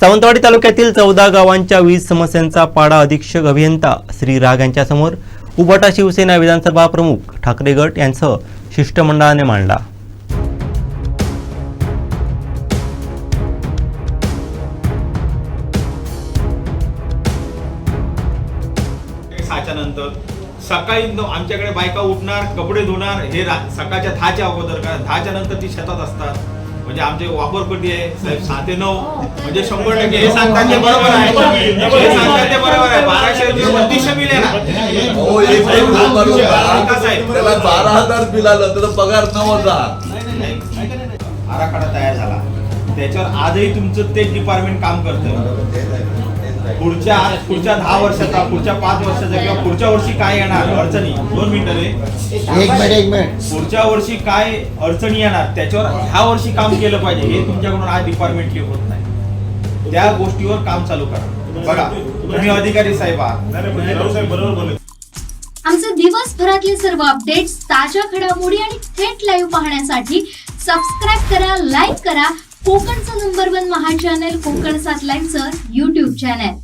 सावंतवाडी तालुक्यातील चौदा गावांच्या वीज समस्यांचा पाडा अधीक्षक अभियंता श्री राग यांच्यासमोर उबाटा शिवसेना विधानसभा प्रमुख ठाकरे गट यांसह शिष्टमंडळाने मांडला. सहाच्या सकाळी आमच्याकडे बायका उठणार कपडे धुणार हे सकाळच्या दहाच्या अगोदर कारण दहाच्या नंतर ती शेतात असतात. म्हणजे आमचे वापरकर्ते आहे. साहेब सहा ते नऊ. म्हणजे शंभर टक्के. हे सांगतात ते बरोबर आहे. हे सांगतात ते बरोबर आहे. बाराशे रुपये बत्तीसशे बिल आहे ना हो साहेब? त्याला बारा हजार बिल आलं त्याचा पगार नऊ हजार. आराखडा तयार झाला. त्याच्यावर आजही तुमचं तेच डिपार्टमेंट काम करतं. पुढच्या पुढच्या दहा वर्षाचा पुढच्या पाच वर्षाचा किंवा पुढच्या वर्षी काय येणार? अडचणी. दोन मिनिटं रे. एक मिनिट एक मिनिट. पुढच्या वर्षी काय अडचणी येणार? त्याच्यावर ह्या वर्षी काम केलं पाहिजे. हे तुमच्याकडून आज डिपार्टमेंटली होत नाही. त्या गोष्टीवर काम चालू करा. बघा तुम्ही अधिकारी साहेब आहात. आमचे दिवसभरातले सर्व अपडेट्स ताज्या घडामोडी आणि थेट लाईव्ह पाहण्यासाठी सबस्क्राईब करा लाईक करा. कोकणचं नंबर वन महा चॅनल कोकण सात लाईनचं युट्यूब चॅनल